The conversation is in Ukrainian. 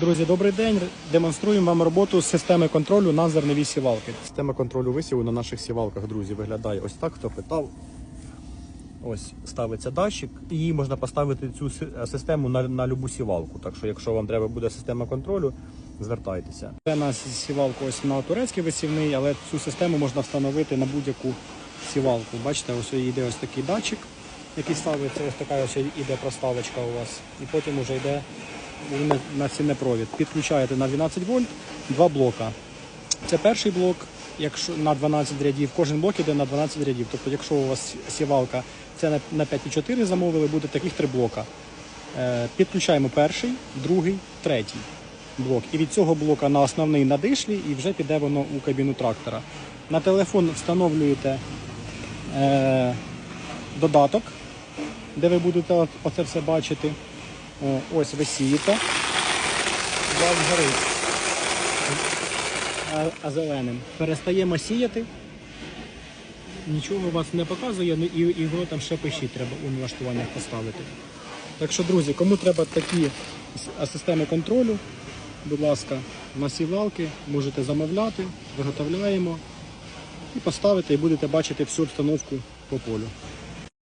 Друзі, добрий день. Демонструємо вам роботу з системи контролю на зернові сівалки. Система контролю висіву на наших сівалках, друзі, виглядає ось так. Хто питав? Ось ставиться датчик, і її можна поставити цю систему на, на любу сівалку. Так що, якщо вам треба буде система контролю, звертайтеся. Це у нас сівалка ось на турецький висівний, але цю систему можна встановити на будь-яку сівалку. Бачите, ось йде ось такий датчик, який ставиться, ось така ось іде проставочка у вас, і потім вже йде на- сінепровід. Підключаєте на 12 вольт два блока. Це перший блок, якщо на 12 рядів, кожен блок іде на 12 рядів. Тобто, якщо у вас сівалка це на- на 5,4 замовили, буде таких три блока. Е, Підключаємо перший, другий, третій блок. І від цього блока на основний на дишлі і вже піде воно у кабіну трактора. На телефон встановлюєте е, додаток, де ви будете оце все бачити. Ось ви сієте. Вас горить. А, а зеленим. Перестаємо сіяти. Нічого у вас не показує, ну і, його там ще пишіть, треба у налаштуваннях поставити. Так що, друзі, кому треба такі системи контролю, будь ласка, на сівалки можете замовляти, виготовляємо і поставити, і будете бачити всю обстановку по полю.